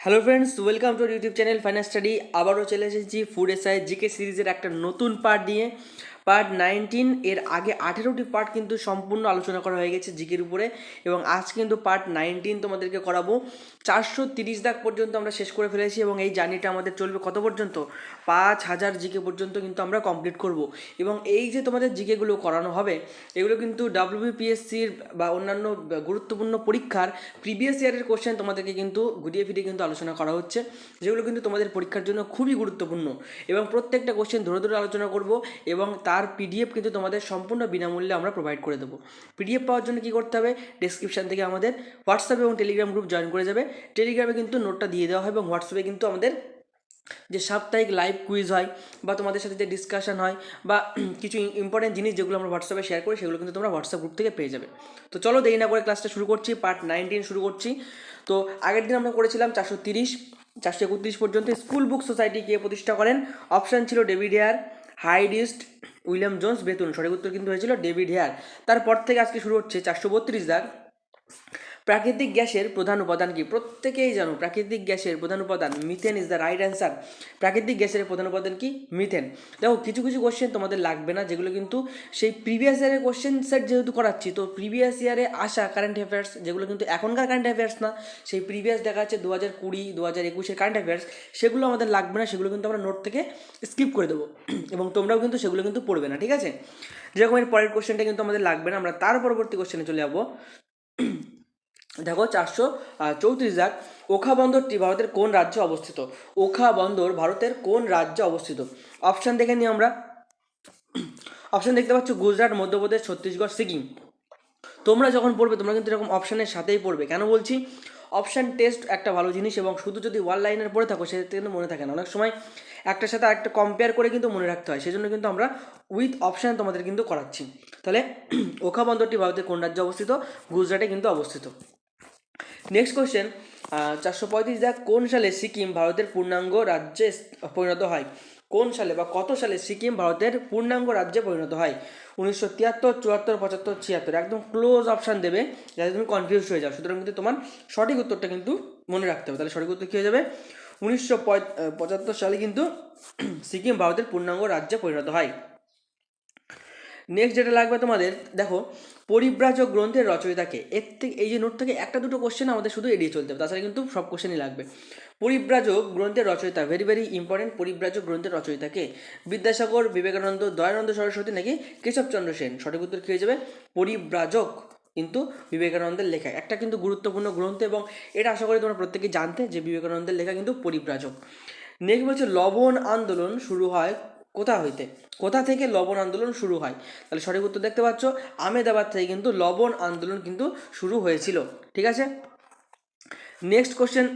Hello friends welcome to YouTube channel finance study আবারও চলে এসেছি ফুড এসআই জিকে সিরিজের একটা নতুন পার্ট নিয়ে পার্ট নাইনটিন এর আগে আঠেরোটি পার্ট কিন্তু সম্পূর্ণ আলোচনা করা হয়ে গেছে জিকের উপরে। এবং আজ কিন্তু পার্ট নাইনটিন তোমাদেরকে করাবো। চারশো তিরিশ দাগ পর্যন্ত আমরা শেষ করে ফেলেছি এবং এই জার্নিটা আমাদের চলবে কত পর্যন্ত? পাঁচ হাজার জিকে পর্যন্ত কিন্তু আমরা কমপ্লিট করব। এবং এই যে তোমাদের জিকেগুলো করানো হবে, এগুলো কিন্তু ডাব্লিউবিপিএসসির বা অন্যান্য গুরুত্বপূর্ণ পরীক্ষার প্রিভিয়াস ইয়ারের কোশ্চেন তোমাদেরকে কিন্তু ঘুরিয়ে ফিরিয়ে কিন্তু আলোচনা করা হচ্ছে। যেগুলো কিন্তু তোমাদের পরীক্ষার জন্য খুবই গুরুত্বপূর্ণ। এবং প্রত্যেকটা কোশ্চেন ধরে ধরে আলোচনা করব এবং তার পিডিএফ কিন্তু তোমাদের সম্পূর্ণ বিনামূল্যে আমরা প্রোভাইড করে দেবো। পিডিএফ পাওয়ার জন্য কী করতে হবে? ডেসক্রিপশান থেকে আমাদের হোয়াটসঅ্যাপ এবং টেলিগ্রাম গ্রুপ জয়েন করে যাবে। টেলিগ্রামে কিন্তু নোটটা দিয়ে দেওয়া হয় এবং হোয়াটসঅ্যাপে কিন্তু আমাদের যে সাপ্তাহিক লাইভ কুইজ হয় বা তোমাদের সাথে যে ডিসকাশন হয় বা কিছু ইম্পর্টেন্ট জিনিস যেগুলো আমরা হোয়াটসঅ্যাপে শেয়ার করি, সেগুলো কিন্তু তোমরা হোয়াটসঅ্যাপ গ্রুপ থেকে পেয়ে যাবে। তো চলো দেরি না করে ক্লাসটা শুরু করছি পার্ট নাইনটিন শুরু করছি। তো আগের দিন আমরা করেছিলাম চারশো তিরিশ, চারশো একত্রিশ পর্যন্ত। স্কুল বুক সোসাইটি কে প্রতিষ্ঠা করেন। অপশান ছিল ডেভিড হেয়ার হাইডিস্ট উইলিয়াম জোন্স বেতন, সঠিক উত্তর কিন্তু হয়েছিল ডেভিড হেয়ার। তারপর থেকে আজকে শুরু হচ্ছে চারশো বত্রিশ দাগ। প্রাকৃতিক গ্যাসের প্রধান উপাদান কি? প্রত্যেকেই জানো, প্রাকৃতিক গ্যাসের প্রধান উপাদান methane is the right answer প্রাকৃতিক গ্যাসের প্রধান উপাদান কি? মিথেন। দেখো, কিছু কিছু কোশ্চেন তোমাদের লাগবে না, যেগুলো কিন্তু সেই প্রিভিয়াস ইয়ারের কোশ্চেন সেট যেহেতু করাচ্ছি, তো প্রিভিয়াস ইয়ারে আসা কারেন্ট অ্যাফেয়ার্স যেগুলো কিন্তু এখনকার কারেন্ট অ্যাফেয়ার্স না, সেই প্রিভিয়াস দেখা যাচ্ছে দু হাজার কুড়ি দু হাজার একুশের কারেন্ট অ্যাফেয়ার্স সেগুলো আমাদের লাগবে না, সেগুলো কিন্তু আমরা নোট থেকে স্কিপ করে দেবো। এবং তোমরাও কিন্তু সেগুলো কিন্তু পড়বে না, ঠিক আছে? যেরকম এর পরের কোশ্চেনটা কিন্তু আমাদের লাগবে না, আমরা তার পরবর্তী কোশ্চেনে চলে যাব। দেখো চারশো চৌত্রিশ দাগ ওখা বন্দরটি ভারতের কোন রাজ্যে অবস্থিত? ওখা বন্দর ভারতের কোন রাজ্যে অবস্থিত? অপশান দেখে নিই আমরা। অপশান দেখতে পাচ্ছ গুজরাট, মধ্যপ্রদেশ, ছত্তিশগড়, সিকিম। তোমরা যখন পড়বে, তোমরা কিন্তু এরকম অপশানের সাথেই পড়বে। কেন বলছি? অপশান টেস্ট একটা ভালো জিনিস এবং শুধু যদি ওয়ান লাইনের পড়ে থাকো, সেটা কিন্তু মনে থাকে না। অনেক সময় একটার সাথে আরেকটা কম্পেয়ার করে কিন্তু মনে রাখতে হয়। সেজন্য কিন্তু আমরা উইথ অপশান তোমাদের কিন্তু করাচ্ছি। তাহলে ওখা বন্দরটি ভারতের কোন রাজ্যে অবস্থিত? গুজরাটে কিন্তু অবস্থিত। নেক্সট কোয়েশ্চেন চারশো পঁয়ত্রিশ দেখ কোন সালে সিকিম ভারতের পূর্ণাঙ্গ রাজ্যে পরিণত হয়? কোন সালে বা কত সালে সিকিম ভারতের পূর্ণাঙ্গ রাজ্যে পরিণত হয়? উনিশশো তিয়াত্তর, চুয়াত্তর, পঁচাত্তর, ছিয়াত্তর। একদম ক্লোজ অপশান দেবে, যাতে তুমি কনফিউজ হয়ে যাও। সুতরাং কিন্তু তোমার সঠিক উত্তরটা কিন্তু মনে রাখতে হবে। তাহলে সঠিক উত্তর কী হয়ে যাবে? উনিশশো পঁচাত্তর সালে কিন্তু সিকিম ভারতের পূর্ণাঙ্গ রাজ্যে পরিণত হয়। নেক্সট যেটা লাগবে তোমাদের, দেখো, পরিব্রাজক গ্রন্থের রচয়িতাকে। এর থেকে এই যে নোট থেকে একটা দুটো কোশ্চেন আমাদের শুধু এড়িয়ে চলতে হবে, তাছাড়া কিন্তু সব কোশ্চেনই লাগবে। পরিব্রাজক গ্রন্থের রচয়িতা ভেরি ভেরি ইম্পর্টেন্ট পরিব্রাজক গ্রন্থের রচয়িতাকে বিদ্যাসাগর বিবেকানন্দ দয়ানন্দ সরস্বতী নাকি কেশবচন্দ্র সেন? সঠিক উত্তর কী হয়ে যাবে, পরিব্রাজক কিন্তু বিবেকানন্দের লেখা। একটা কিন্তু গুরুত্বপূর্ণ গ্রন্থ এবং এটা আশা করি তোমরা প্রত্যেকে জানতে যে বিবেকানন্দের লেখা কিন্তু পরিব্রাজক। নেক্সট বলছে, লবণ আন্দোলন শুরু হয় কোথা হইতে? কোথা থেকে লবণ আন্দোলন শুরু হয়? তাহলে সঠিক উত্তর দেখতে পাচ্ছ আমেদাবাদ থেকে কিন্তু লবণ আন্দোলন কিন্তু শুরু হয়েছিল। ঠিক আছে? নেক্সট কোশ্চেন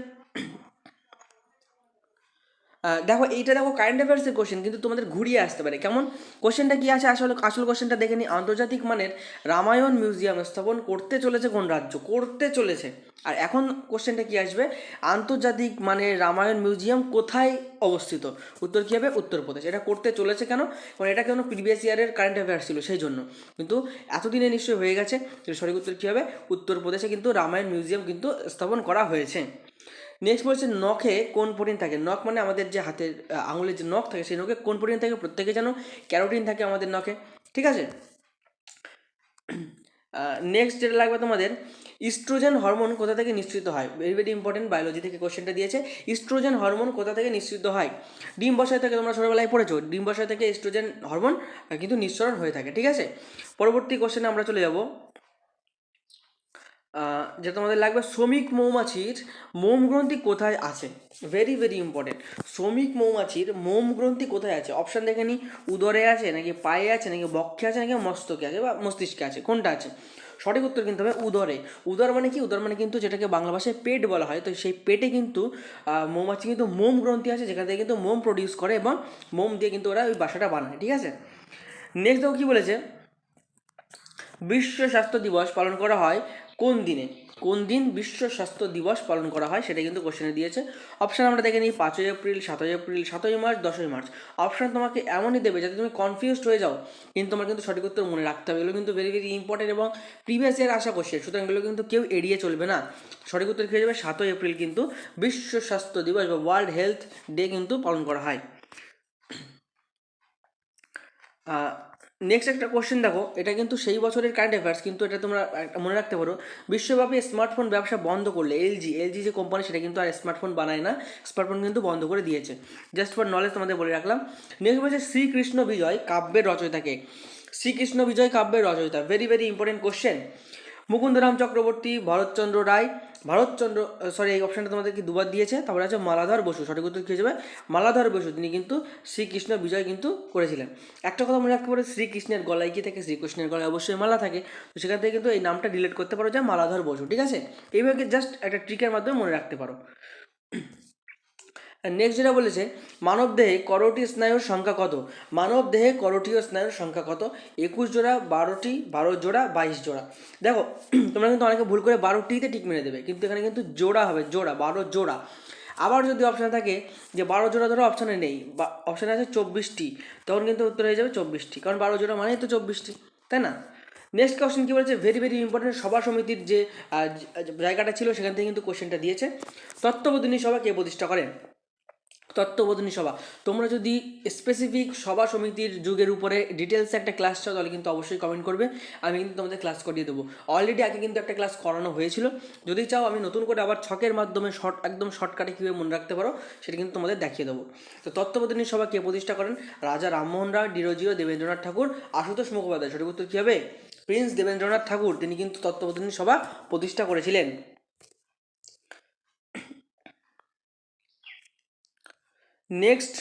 দেখো, এইটা দেখো কারেন্ট অ্যাফেয়ার্সের কোশ্চেন কিন্তু তোমাদের ঘুরিয়ে আসতে পারে। কেমন? কোশ্চেনটা কি আছে? আসলে আসল কোশ্চেনটা দেখে নিই। আন্তর্জাতিক মানের রামায়ণ মিউজিয়াম স্থাপন করতে চলেছে কোন রাজ্য? করতে চলেছে। আর এখন কোশ্চেনটা কি আসবে? আন্তর্জাতিক মানের রামায়ণ মিউজিয়াম কোথায় অবস্থিত? উত্তর কী হবে? উত্তরপ্রদেশ। এটা করতে চলেছে কেন? কারণ এটা কেন প্রিভিয়াস ইয়ারের কারেন্ট অ্যাফেয়ার্স ছিল? সেই জন্য। কিন্তু এতদিনে নিশ্চয়ই হয়ে গেছে। সঠিক উত্তর কী হবে? উত্তরপ্রদেশে কিন্তু রামায়ণ মিউজিয়াম কিন্তু স্থাপন করা হয়েছে। নেক্সট বলছে নখে কোন প্রোটিন থাকে? নখ মানে আমাদের যে হাতের আঙুলের যে নখ থাকে, সেই নখে কোন প্রোটিন থাকে? প্রত্যেকে জানো ক্যারোটিন থাকে আমাদের নখে ঠিক আছে? নেক্সট যেটা লাগবে তোমাদের ইস্ট্রোজেন হরমোন কোথা থেকে নিঃসৃত হয়? ভেরি ভেরি ইম্পর্টেন্ট বায়োলজি থেকে কোশ্চেনটা দিয়েছে। ইস্ট্রোজেন হরমোন কোথা থেকে নিঃসৃত হয়? ডিম বসায় থেকে তোমরা ছোটোবেলায় পড়েছো? ডিম বসায় থেকে ইস্ট্রোজেন হরমোন কিন্তু নিঃসরণ হয়ে থাকে। ঠিক আছে? পরবর্তী কোশ্চেনে আমরা চলে যাব। যে তোমাদের লাগবে শ্রমিক মৌমাছির মোম গ্রন্থি কোথায় আছে? ভেরি ভেরি ইম্পর্টেন্ট শ্রমিক মৌমাছির মোম গ্রন্থি কোথায় আছে? অপশান দেখে নিই উদরে আছে নাকি পায়ে আছে নাকি বক্ষে আছে নাকি মস্তকে আছে বা মস্তিষ্কে আছে? কোনটা আছে? সঠিক উত্তর কিন্তু হবে উদরে। উদর মানে কি? উদর মানে কিন্তু যেটাকে বাংলা ভাষায় পেট বলা হয়। তো সেই পেটে কিন্তু মৌমাছি কিন্তু মোম গ্রন্থি আছে, যেখান থেকে কিন্তু মোম প্রডিউস করে এবং মোম দিয়ে কিন্তু ওরা ওই বাসাটা বানায়। ঠিক আছে? নেক্সট দেখো কী বলেছে? বিশ্ব স্বাস্থ্য দিবস পালন করা হয় কোন দিনে? কোন দিন বিশ্ব স্বাস্থ্য দিবস পালন করা হয় সেটা কিন্তু কোশ্চেনে দিয়েছে। অপশান আমরা দেখে নিই পাঁচই এপ্রিল, সাতই এপ্রিল, সাতই মার্চ, দশই মার্চ। অপশান তোমাকে এমনই দেবে যাতে তুমি কনফিউজড হয়ে যাও। কিন্তু তোমার কিন্তু সঠিক উত্তর মনে রাখতে হবে। এগুলো কিন্তু ভেরি ভেরি ইম্পর্টেন্ট এবং প্রিভিয়াস ইয়ার আসা কোশ্চেন সুতরাং এগুলো কিন্তু কেউ এড়িয়ে চলবে না। সঠিক উত্তর হয়ে যাবে সাতই এপ্রিল কিন্তু বিশ্ব স্বাস্থ্য দিবস বা ওয়ার্ল্ড হেলথ ডে কিন্তু পালন করা হয়। নেক্সট একটা কোশ্চেন দেখো, এটা কিন্তু সেই বছরের কারেন্ট অ্যাফেয়ার্স কিন্তু এটা তোমরা মনে রাখতে পারো, বিশ্বব্যাপী স্মার্টফোন ব্যবসা বন্ধ করলে এলজি এলজি যে কোম্পানি সেটা কিন্তু আর স্মার্টফোন বানায় না স্মার্টফোন কিন্তু বন্ধ করে দিয়েছে। জাস্ট ফর নলেজ তোমাদের বলে রাখলাম। নেক্সট বলছে শ্রীকৃষ্ণ বিজয় কাব্যের রচয়িতাকে। শ্রীকৃষ্ণ বিজয় কাব্যের রচয়িতা very very important question Mukundaram Chakraborty, Bharatchandra Ray Bharatchandra sorry এই অপশানটা তোমাদেরকে দুবার দিয়েছে। তারপরে আছে মালাধর বসু, সঠিক উত্তর কী যাবে? মালাধর বসু, তিনি কিন্তু শ্রীকৃষ্ণ বিজয় কিন্তু করেছিলেন। একটা কথা মনে রাখতে পারে, শ্রীকৃষ্ণের গলায় কি থাকে? শ্রীকৃষ্ণের গলায় অবশ্যই মালা থাকে। তো সেখান থেকে কিন্তু এই নামটা ডিলেট করতে পারো যে মালাধর বসু, ঠিক আছে? এইভাবে জাস্ট একটা ট্রিকের মাধ্যমে মনে রাখতে পারো। নেক্সট যেটা বলেছে, মানব দেহে করোটি স্নায়ুর সংখ্যা কত? মানব দেহে করোটীয় স্নায়ুর সংখ্যা কত? একুশ জোড়া, বারোটি, বারো জোড়া, বাইশ জোড়া। দেখো, তোমরা কিন্তু অনেকে ভুল করে বারোটিতে টিক মেরে দেবে, কিন্তু এখানে কিন্তু জোড়া হবে, জোড়া, বারো জোড়া। আবার যদি অপশান থাকে যে বারো জোড়া ধরো অপশানে নেই, বা অপশানে আছে চব্বিশটি, তখন কিন্তু উত্তর হয়ে যাবে চব্বিশটি, কারণ বারো জোড়া মানেই তো চব্বিশটি, তাই না? নেক্সট কোশ্চেন কী বলেছে? ভেরি ভেরি ইম্পর্টেন্ট সভা সমিতির যে জায়গাটা ছিল, সেখান থেকে কিন্তু কোশ্চেনটা দিয়েছে। তত্ত্ববোধিনী সভা কে প্রতিষ্ঠা করেন তত্ত্ববোধিনী সভা। তোমরা যদি স্পেসিফিক সভা সমিতির যুগের উপরে ডিটেলসে একটা ক্লাস চাও, তাহলে কিন্তু অবশ্যই কমেন্ট করবে। আমি কিন্তু তোমাদের ক্লাস করিয়ে দেবো। অলরেডি আগে কিন্তু একটা ক্লাস করানো হয়েছিল। যদি চাও আমি নতুন করে আবার ছকের মাধ্যমে শর্ট একদম শর্টকাটে কীভাবে মনে রাখতে পারো, সেটা কিন্তু তোমাদের দেখিয়ে দেবো। তো তত্ত্ববোধিনী সভা কে প্রতিষ্ঠা করেন? রাজা রামমোহন রায়, ডিরোজিও দেবেন্দ্রনাথ ঠাকুর, আশুতোষ মুখোপাধ্যায়। সঠিক উত্তর কী হবে? প্রিন্স দেবেন্দ্রনাথ ঠাকুর, তিনি কিন্তু তত্ত্ববোধিনী সভা প্রতিষ্ঠা করেছিলেন। নেক্সট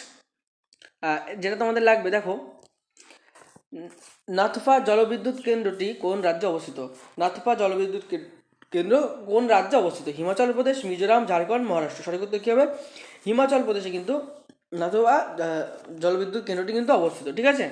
যেটা তোমাদের লাগবে, দেখো, নাথফা জলবিদ্যুৎ কেন্দ্রটি কোন রাজ্যে অবস্থিত? নাথফা জলবিদ্যুৎ কেন্দ্র কোন রাজ্যে অবস্থিত? হিমাচল প্রদেশ, মিজোরাম, ঝাড়খণ্ড, মহারাষ্ট্র। সঠিক উত্তর কী হবে? হিমাচল প্রদেশে কিন্তু নাথফা জলবিদ্যুৎ কেন্দ্রটি কিন্তু অবস্থিত, ঠিক আছে?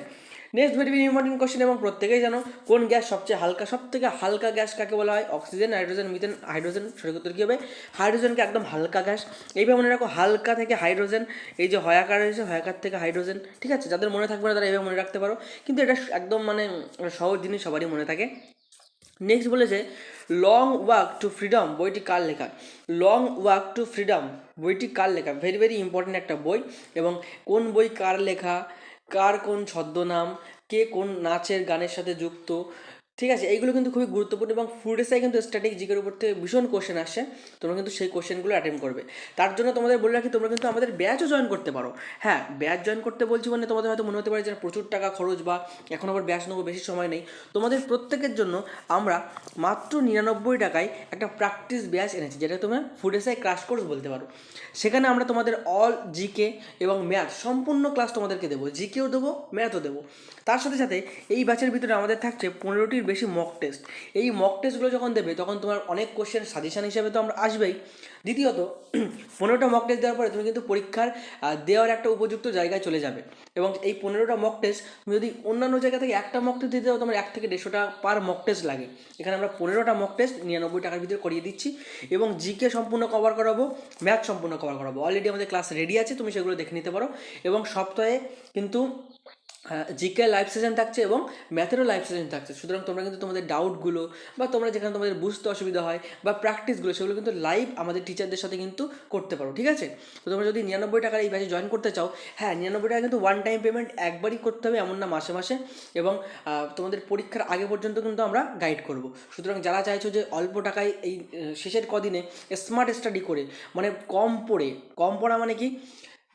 Next very very important question এবং প্রত্যেকেই জানো কোন গ্যাস সবচেয়ে হালকা সব থেকে হালকা গ্যাস কাকে বলা হয়? অক্সিজেন নাইট্রোজেন মিথেন, হাইড্রোজেন, সঠিক উত্তর কী হবে? হাইড্রোজেনকে একদম হালকা গ্যাস। এইভাবে মনে রাখো, হালকা থেকে হাইড্রোজেন, এই যে হয়াকার রয়েছে হয়াকার থেকে হাইড্রোজেন, ঠিক আছে? যাদের মনে থাকবে না তারা এইভাবে মনে রাখতে পারো। কিন্তু এটা একদম মানে সহজ জিনিস, সবারই মনে থাকে। নেক্সট বলেছে লং ওয়াক টু ফ্রিডম বইটি কার লেখা? লং ওয়াক টু ফ্রিডম বইটি কার লেখা? ভেরি ভেরি ইম্পর্টেন্ট একটা বই এবং কোন বই কার লেখা? কার কোন ছদ্মনাম কে কোন নাচের গানের সাথে যুক্ত ঠিক আছে, এইগুলো কিন্তু খুবই গুরুত্বপূর্ণ এবং ফুড এসআই কিন্তু স্ট্যাটিক জিকের উপর থেকে ভীষণ কোশ্চেন আসে। তোমরা কিন্তু সেই কোশ্চেনগুলো অ্যাটেম্প করবে। তার জন্য তোমাদের বলে রাখি, তোমরা কিন্তু আমাদের ব্যাচও জয়েন করতে পারো। হ্যাঁ ব্যাচ জয়েন করতে বলছি মানে তোমাদের হয়তো মনে হতে পারে যে প্রচুর টাকা খরচ বা এখন আবার ব্যাচ নেব, বেশি সময় নেই। তোমাদের প্রত্যেকের জন্য আমরা মাত্র নিরানব্বই টাকায় একটা প্র্যাকটিস ব্যাচ এনেছি, যেটা তোমরা এসআই ক্রাশ কোর্স বলতে পারো। সেখানে আমরা তোমাদের অল জিকে এবং ম্যাথ সম্পূর্ণ ক্লাস তোমাদেরকে দেবো। জিকেও দেবো ম্যাথও দেবো। তার সাথে সাথে এই ব্যাচের ভিতরে আমাদের থাকছে পনেরোটির বেশি মক টেস্ট এই মক টেস্টগুলো যখন দেবে, তখন তোমার অনেক কোশ্চেন সাজেশান হিসাবে তো আমরা আসবেই। দ্বিতীয়ত, পনেরোটা মক টেস্ট দেওয়ার পরে তুমি কিন্তু পরীক্ষার দেওয়ার একটা উপযুক্ত জায়গায় চলে যাবে। এবং এই পনেরোটা মক টেস্ট তুমি যদি অন্যান্য জায়গা থেকে একটা মক টেস্ট দিতে তোমার এক থেকে দেড়শো টাকা পার মক টেস্ট লাগে। এখানে আমরা পনেরোটা মক টেস্ট নিরানব্বই টাকার ভিতরে করিয়ে দিচ্ছি। এবং জিকে সম্পূর্ণ কভার করাবো ম্যাথ সম্পূর্ণ কভার করাবো। অলরেডি আমাদের ক্লাস রেডি আছে, তুমি সেগুলো দেখে নিতে পারো। এবং সপ্তাহে কিন্তু জিকে লাইভ সেশন থাকছে এবং ম্যাথেরও লাইভ সেশন থাকছে। সুতরাং তোমরা কিন্তু তোমাদের ডাউটগুলো বা তোমরা যেখানে তোমাদের বুঝতে অসুবিধা হয় বা প্র্যাকটিসগুলো সেগুলো কিন্তু লাইভ আমাদের টিচারদের সাথে কিন্তু করতে পারো, ঠিক আছে? তো তোমরা যদি নিরানব্বই টাকার এই ব্যাচে জয়েন করতে চাও হ্যাঁ নিরানব্বই টাকা কিন্তু ওয়ান টাইম পেমেন্ট একবারই করতে হবে এমন না মাসে মাসে এবং তোমাদের পরীক্ষার আগে পর্যন্ত কিন্তু আমরা গাইড করব। সুতরাং যারা চাইছো যে অল্প টাকায় এই শেষের কদিনে স্মার্ট স্টাডি করে মানে কম পড়ে, কম পড়া মানে কি?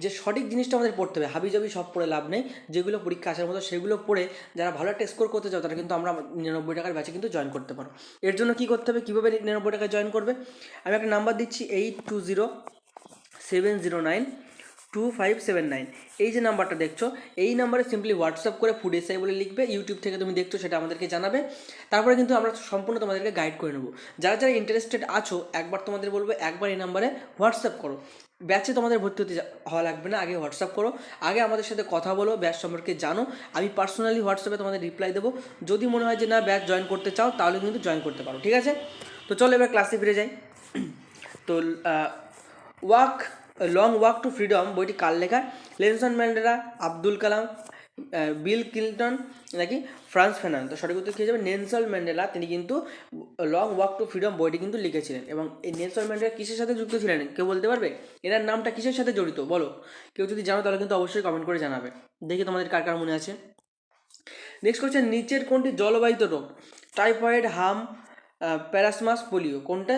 যে সঠিক জিনিসটা আমাদের পড়তে হবে। হাবিজাবি সব পড়ে লাভ নেই। যেগুলো পরীক্ষা আসার মতো সেগুলো পড়ে যারা ভালো একটা স্কোর করতে চাও, তারা কিন্তু আমরা নিরানব্বই টাকার ব্যাচে কিন্তু জয়েন করতে পারো। এর জন্য কী করতে হবে? কীভাবে নিরানব্বই টাকায় জয়েন করবে? আমি একটা নাম্বার দিচ্ছি eight two zero seven zero nine two five seven nine এই যে নাম্বারটা দেখছ, এই নাম্বারে সিম্পলি হোয়াটসঅ্যাপ করে ফুড এসআই বলে লিখবে ইউটিউব থেকে তুমি দেখছ, সেটা আমাদেরকে জানাবে। তারপরে কিন্তু আমরা সম্পূর্ণ তোমাদেরকে গাইড করে নেব। যারা যারা ইন্টারেস্টেড আছো, একবার তোমাদের বলব, একবার এই নাম্বারে হোয়াটসঅ্যাপ করো। ব্যাচে তোমাদের ভর্তি হতে হওয়া লাগবে না, আগে হোয়াটসঅ্যাপ করো। আগে আমাদের সাথে কথা বলো ব্যাচ সম্পর্কে জানো। আমি পার্সোনালি হোয়াটসঅ্যাপে তোমাদের রিপ্লাই দেবো। যদি মনে হয় যে না ব্যাচ জয়েন করতে চাও, তাহলে কিন্তু জয়েন করতে পারো, ঠিক আছে? তো চলো এবার ক্লাসে ফিরে যাই। তো walk long walk to freedom বইটি কাল লেখা? Nelson Mandela Abdul Kalam Bill Clinton নাকি ফ্রান্স ফেনান তো সঠিক উত্তর কী যাবে? Nelson Mandela. তিনি কিন্তু লং ওয়াক টু ফ্রিডম বইটি কিন্তু লিখেছিলেন এবং এই নেলসন ম্যান্ডেলা কিসের সাথে যুক্ত ছিলেন? কেউ বলতে পারবে? এনার নামটা কিসের সাথে জড়িত? বলো। কেউ যদি জানো তাহলে কিন্তু অবশ্যই কমেন্ট করে জানাবে। দেখি তোমাদের কার কার মনে আছে। নেক্সট কোশ্চেন নিচের কোনটি জলবাহিত রোগ? টাইফয়েড হাম প্যারাসমাস পোলিও কোনটা?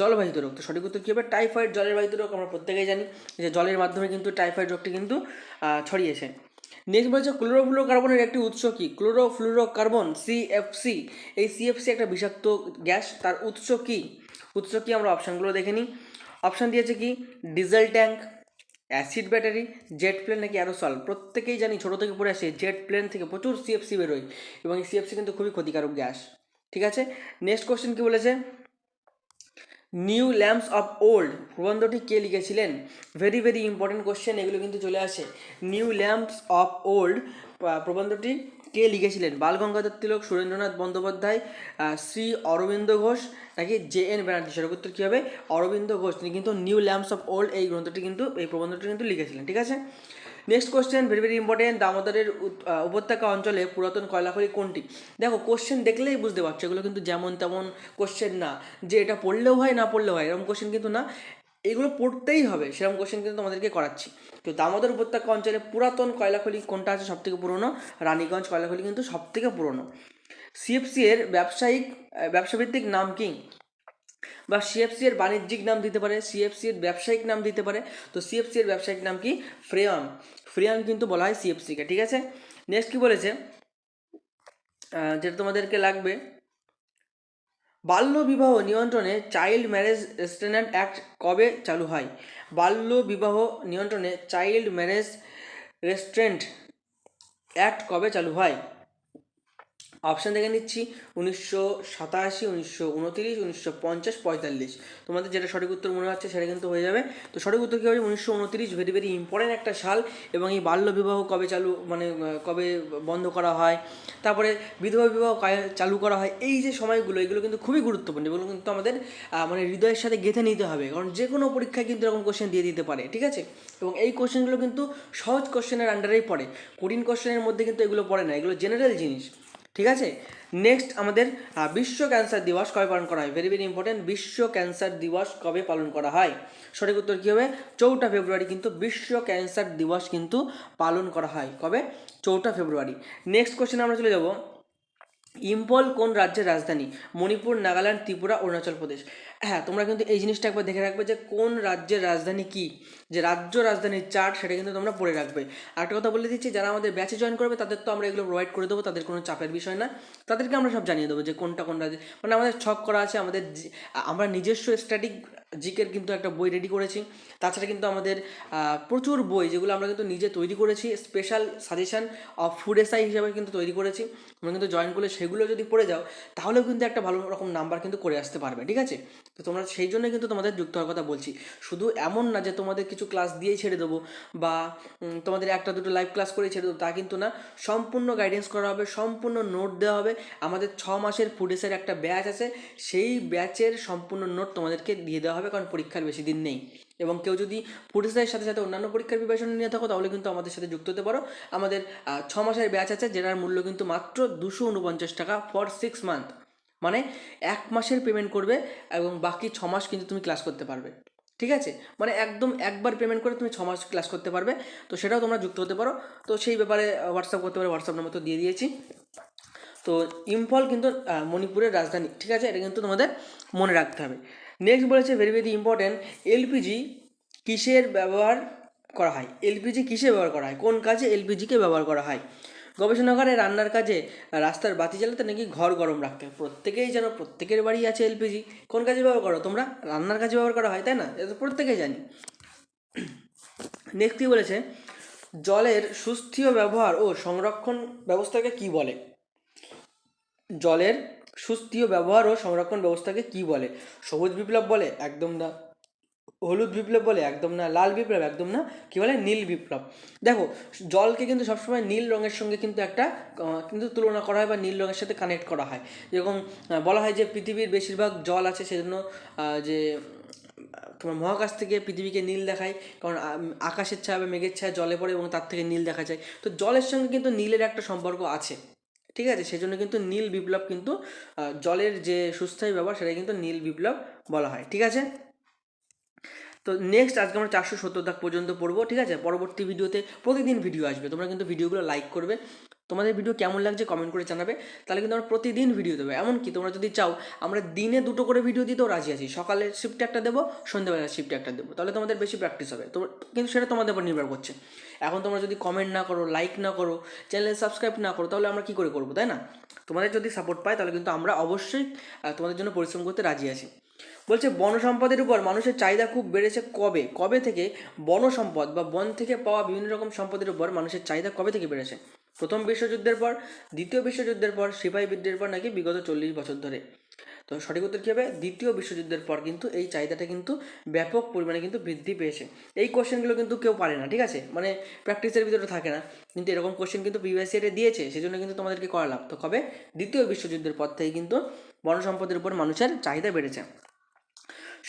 জলবাহিত রোগ। তো সঠিক উত্তর কী হবে? টাইফয়েড জলের বাহিত রোগ। আমরা প্রত্যেকেই জানি যে জলের মাধ্যমে কিন্তু টাইফয়েড রোগটি কিন্তু ছড়িয়েছে। নেক্সট বলছে ক্লোরোফ্লোরোকার্বনের একটি উৎস কি? ক্লোরোফ্লুরোকার্বন সিএফসি এই সিএফসি একটা বিষাক্ত গ্যাস, তার উৎস কি? উৎস কি? আমরা অপশানগুলো দেখে নিই। অপশান দিয়েছে কি? Diesel tank, acid battery, jet plane নাকি অ্যারোসল? প্রত্যেকেই জানি ছোটো থেকে পড়ে আসে, জেট প্লেন থেকে প্রচুর সিএফসি বেরোয় এবং এই সিএফসি কিন্তু খুবই ক্ষতিকারক গ্যাস। ঠিক আছে? নেক্সট কোশ্চেন কি বলেছে? নিউ ল্যাম্পস অফ ওল্ড প্রবন্ধটি কে লিখেছিলেন? ভেরি ভেরি ইম্পর্টেন্ট কোশ্চেন এগুলো কিন্তু চলে আসে। নিউ ল্যাম্পস অফ ওল্ড প্রবন্ধটি কে লিখেছিলেন? বালগঙ্গাধর তিলক, সুরেন্দ্রনাথ বন্দ্যোপাধ্যায় শ্রী অরবিন্দ ঘোষ, নাকি জে এন ব্যানার্জি? সঠিক উত্তর কী হবে? অরবিন্দ ঘোষ। তিনি কিন্তু নিউ ল্যাম্পস অফ ওল্ড এই গ্রন্থটি কিন্তু, এই প্রবন্ধটি কিন্তু লিখেছিলেন, ঠিক আছে? Next question very very important দামোদরের উপত্যকা অঞ্চলে পুরাতন কয়লাখনি কোনটি? দেখো কোশ্চেন দেখলেই বুঝতে পারছ। এগুলো কিন্তু যেমন তেমন কোশ্চেন না। যে এটা পড়লেও হয়, না পড়লেও হয়, এরকম কোশ্চেন কিন্তু না। এগুলো পড়তেই হবে, সেরকম কোশ্চেন কিন্তু তোমাদেরকে করাচ্ছি। তো দামোদর উপত্যকা অঞ্চলে পুরাতন কয়লাখলি কোনটা আছে সবথেকে পুরনো? রানীগঞ্জ কয়লাখলি কিন্তু সবথেকে পুরনো। সিএফসি এর ব্যবসায়িক ব্যবসাভিত্তিক নাম কি? বা সিএফসি এর বাণিজ্যিক নাম দিতে পারে সিএফসি এর ব্যবসায়িক নাম দিতে পারে। তো সিএফসি এর ব্যবসায়িক নাম কি? ফ্রেয়ন ফ্রেয়ন কিন্তু বলা হয় সিএফসিকে ঠিক আছে? নেক্সট কি বলেছে? যেটা তোমাদেরকে লাগবে। বাল্য বিবাহ নিয়ন্ত্রণে চাইল্ড ম্যারেজ রেস্ট্রেন্ট অ্যাক্ট কবে চালু হয়? বাল্য বিবাহ নিয়ন্ত্রণে চাইল্ড ম্যারেজ রেস্ট্রেন্ট অ্যাক্ট কবে চালু হয়? অপশান দেখে নিচ্ছি। উনিশশো সাতাশি, উনিশশো উনতিরিশ, উনিশশো পঞ্চাশ, পঁয়তাল্লিশ। তোমাদের যেটা সঠিক উত্তর মনে হচ্ছে সেটা কিন্তু হয়ে যাবে। তো সঠিক উত্তর কী হবে? উনিশশো উনতিরিশ ভেরি ভেরি ইম্পর্টেন্ট একটা সাল এবং এই বাল্য বিবাহ কবে চালু মানে কবে বন্ধ করা হয়? তারপরে বিধবা বিবাহ চালু করা হয়? এই যে সময়গুলো, এগুলো কিন্তু খুবই গুরুত্বপূর্ণ। এগুলো কিন্তু আমাদের মানে হৃদয়ের সাথে গেঁথে নিতে হবে। কারণ যে কোনো পরীক্ষায় কিন্তু এরকম কোশ্চেন দিয়ে দিতে পারে, ঠিক আছে? এবং এই কোশ্চেনগুলো কিন্তু সহজ কোশ্চেনের আন্ডারেই পড়ে। কঠিন কোশ্চেনের মধ্যে কিন্তু এগুলো পড়ে না। এগুলো জেনারেল জিনিস। ঠিক আছে? নেক্সট আমাদের বিশ্ব ক্যান্সার দিবস কবে পালন করা হয়? ভেরি ভেরি ইম্পর্টেন্ট বিশ্ব ক্যান্সার দিবস কবে পালন করা হয়? সঠিক উত্তর কী হবে? চৌঠা ফেব্রুয়ারি কিন্তু বিশ্ব ক্যান্সার দিবস কিন্তু পালন করা হয়। কবে? চৌঠা ফেব্রুয়ারি। নেক্সট কোশ্চেন আমরা চলে যাব। ইম্পল কোন রাজ্যের রাজধানী? মণিপুর, নাগাল্যান্ড, ত্রিপুরা, অরুণাচল প্রদেশ। হ্যাঁ তোমরা কিন্তু এই জিনিসটা একবার দেখে রাখবে যে কোন রাজ্যের রাজধানী কি? যে রাজ্য রাজধানীর চার্ট সেটা কিন্তু তোমরা পড়ে রাখবে। আরেকটা কথা বলে দিচ্ছি, যারা আমাদের ব্যাচে জয়েন করবে, তাদের তো আমরা এগুলো প্রোভাইড করে দেবো, তাদের কোনো চাপের বিষয় না। তাদেরকে আমরা সব জানিয়ে দেবো যে কোনটা কোন রাজ্যে মানে আমাদের ছক করা আছে, আমাদের আমরা নিজস্ব স্ট্যাটিক জিকের কিন্তু একটা বই রেডি করেছি। তাছাড়া কিন্তু আমাদের প্রচুর বই যেগুলো আমরা কিন্তু নিজে তৈরি করেছি। Special suggestion of food SI হিসাবে কিন্তু তৈরি করেছি। তোমরা কিন্তু জয়েন করলে সেগুলো যদি পড়ে যাও, তাহলেও কিন্তু একটা ভালো রকম নাম্বার কিন্তু করে আসতে পারবে, ঠিক আছে? তো তোমরা সেই জন্য কিন্তু তোমাদের যুক্ত হওয়ার কথা বলছি। শুধু এমন না যে তোমাদের কিছু ক্লাস দিয়েই ছেড়ে দেবো বা তোমাদের একটা দুটো লাইভ ক্লাস করে ছেড়ে দেবো, তা কিন্তু না। সম্পূর্ণ গাইডেন্স করা হবে, সম্পূর্ণ নোট দেওয়া হবে। আমাদের ছ মাসের ফুডেসের একটা ব্যাচ আছে। সেই ব্যাচের সম্পূর্ণ নোট তোমাদেরকে দিয়ে দেওয়া হবে কারণ পরীক্ষার বেশি দিন নেই। এবং কেউ যদি ফুডেসের সাথে সাথে অন্যান্য পরীক্ষার প্রিপারেশন নিয়ে থাকো, তাহলে কিন্তু আমাদের সাথে যুক্ত হতে পারো। আমাদের ছ মাসের ব্যাচ আছে, যেটার মূল্য কিন্তু মাত্র দুশো উনপঞ্চাশ টাকা ফর সিক্স মান্থ মানে এক মাসের পেমেন্ট করবে এবং বাকি ছ মাস কিন্তু তুমি ক্লাস করতে পারবে। ঠিক আছে? মানে একদম একবার পেমেন্ট করে তুমি ছ মাস ক্লাস করতে পারবে। তো সেটাও তোমরা যুক্ত হতে পারো। তো সেই ব্যাপারে হোয়াটসঅ্যাপ করতে পারো হোয়াটসঅ্যাপ নাম্বার তো দিয়ে দিয়েছি। তো ইম্ফল কিন্তু মণিপুরের রাজধানী। ঠিক আছে? এটা কিন্তু তোমাদের মনে রাখতে হবে। নেক্সট বলেছে ভেরি ভেরি ইম্পর্ট্যান্ট এলপিজি কিসের ব্যবহার করা হয়? এলপিজি কিসে ব্যবহার করা হয়? কোন কাজে এলপিজিকে ব্যবহার করা হয়? গবেষণাগারে রান্নার কাজে রাস্তার বাতি জ্বালাতে নাকি ঘর গরম রাখতে প্রত্যেকেই যেন প্রত্যেকের বাড়ি আছে এলপিজি কোন কাজে ব্যবহার করো? তোমরা রান্নার কাজে ব্যবহার করা হয়, তাই না? এটা প্রত্যেকেই জানি। নেক্সট কী বলেছে? জলের সুস্থির ব্যবহার ও সংরক্ষণ ব্যবস্থাকে কি বলে? জলের সুস্থির ব্যবহার ও সংরক্ষণ ব্যবস্থাকে কি বলে? সবুজ বিপ্লব বলে? একদম না। হলুদ বিপ্লব বলে? একদম না। লাল বিপ্লব? একদম না। কী বলে? নীল বিপ্লব। দেখো, জলকে কিন্তু সবসময় নীল রঙের সঙ্গে কিন্তু একটা কিন্তু তুলনা করা হয় বা নীল রঙের সাথে কানেক্ট করা হয়। যেরকম বলা হয় যে পৃথিবীর বেশিরভাগ জল আছে সেজন্য যে, তোমার মহাকাশ থেকে পৃথিবীকে নীল দেখায়। কারণ আকাশের ছায়া বা মেঘের ছায়া জলে পড়ে এবং তার থেকে নীল দেখা যায়। তো জলের সঙ্গে কিন্তু নীলের একটা সম্পর্ক আছে। ঠিক আছে? সেজন্য কিন্তু নীল বিপ্লব কিন্তু জলের যে সুস্থায়ী ব্যবহার সেটা কিন্তু নীল বিপ্লব বলা হয়। ঠিক আছে? তো নেক্সট আজকে আমরা চারশো সত্তর দাগ পর্যন্ত পড়ব, ঠিক আছে? পরবর্তী ভিডিওতে প্রতিদিন ভিডিও আসবে। তোমরা কিন্তু ভিডিওগুলো লাইক করবে। তোমাদের ভিডিও কেমন লাগছে কমেন্ট করে জানাবে। তাহলে কিন্তু আমরা প্রতিদিন ভিডিও দেবো। এমনকি তোমরা যদি চাও, আমরা দিনে দুটো করে ভিডিও দিতেও রাজি আছি। সকালে শিফটে একটা দেবো, সন্ধ্যাবেলা শিফটে একটা দেবো। তাহলে তোমাদের বেশি প্র্যাকটিস হবে। তো কিন্তু সেটা তোমাদের উপর নির্ভর করছে। এখন তোমরা যদি কমেন্ট না করো লাইক না করো চ্যানেলে সাবস্ক্রাইব না করো, তাহলে আমরা কী করে করব, তাই না? তোমাদের যদি সাপোর্ট পাই তাহলে কিন্তু আমরা অবশ্যই তোমাদের জন্য পরিশ্রম করতে রাজি আছি। বলছে, বন সম্পদের উপর মানুষের চাহিদা খুব বেড়েছে কবে? কবে থেকে বন সম্পদ বা বন থেকে পাওয়া বিভিন্ন রকম সম্পদের উপর মানুষের চাহিদা কবে থেকে বেড়েছে? প্রথম বিশ্বযুদ্ধের পর, দ্বিতীয় বিশ্বযুদ্ধের পর সিপাহী বিদ্রোহের পর নাকি বিগত চল্লিশ বছর ধরে। তো সঠিক উত্তর কী হবে? দ্বিতীয় বিশ্বযুদ্ধের পর কিন্তু এই চাহিদাটা কিন্তু ব্যাপক পরিমাণে কিন্তু বৃদ্ধি পেয়েছে। এই কোশ্চেনগুলো কিন্তু কেউ পারে না, ঠিক আছে? মানে প্র্যাকটিসের ভিতরে থাকে না। কিন্তু এরকম কোশ্চেন কিন্তু প্রিভিয়াস ইয়ারে দিয়েছে, সেজন্য কিন্তু তোমাদেরকে করালাম। তো কবে? দ্বিতীয় বিশ্বযুদ্ধের পর থেকে কিন্তু বনসম্পদের উপর মানুষের চাহিদা বেড়েছে।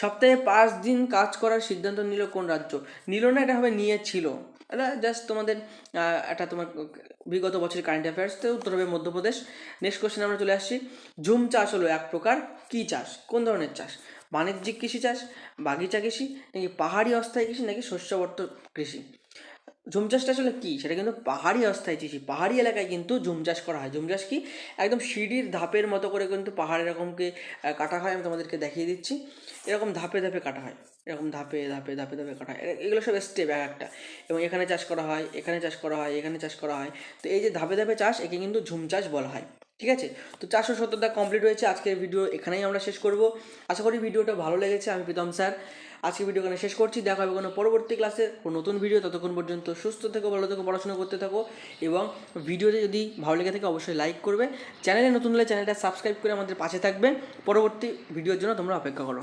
সপ্তাহে পাঁচ দিন কাজ করার সিদ্ধান্ত নিল কোন রাজ্য? নিল না, এটা হবে নিয়েছিল এটা জাস্ট তোমাদের একটা তোমার বিগত বছরের কারেন্ট অ্যাফেয়ার্সতে উত্তর হবে মধ্যপ্রদেশ। নেক্সট কোশ্চেন আমরা চলে আসছি, ঝুম চাষ হলো এক প্রকার, কী চাষ? কোন ধরনের চাষ? বাণিজ্যিক কৃষি চাষ, বাগিচা কৃষি, নাকি পাহাড়ি অস্থায়ী কৃষি, নাকি শস্যবর্ত কৃষি? ঝুম চাষটা আসলে কী? সেটা কিন্তু পাহাড়ি অস্থায়ী কৃষি পাহাড়ি এলাকায় কিন্তু ঝুম চাষ করা হয়। ঝুম চাষ কি? একদম সিঁড়ির ধাপের মতো করে কিন্তু পাহাড় এরকমকে কাটা হয়। আমি তোমাদেরকে দেখিয়ে দিচ্ছি। এরকম ধাপে ধাপে কাটা হয়। এরকম ধাপে ধাপে ধাপে ধাপে কাটা হয়। এগুলো সব স্টেপ এক একটা। এবং এখানে চাষ করা হয়, এখানে চাষ করা হয়, এখানে চাষ করা হয়। তো এই যে ধাপে ধাপে চাষ, একে কিন্তু ঝুম চাষ বলা হয়। ঠিক আছে? তো চারশো সত্তরটা কমপ্লিট হয়েছে। আজকের ভিডিও এখানেই আমরা শেষ করব। আশা করি ভিডিওটা ভালো লেগেছে। আমি প্রীতম স্যার। আজকে ভিডিও এখানে শেষ করছি। দেখা হবে কোনো পরবর্তী ক্লাসে কোনো নতুন ভিডিও ততক্ষণ পর্যন্ত সুস্থ থেকো, ভালো থেকো, পড়াশোনা করতে থাকো এবং ভিডিওতে যদি ভালো লেগে থাকে অবশ্যই লাইক করবে। চ্যানেলে নতুন হলে চ্যানেলটা সাবস্ক্রাইব করে আমাদের পাশে থাকবে। পরবর্তী ভিডিওর জন্য তোমরা অপেক্ষা করো।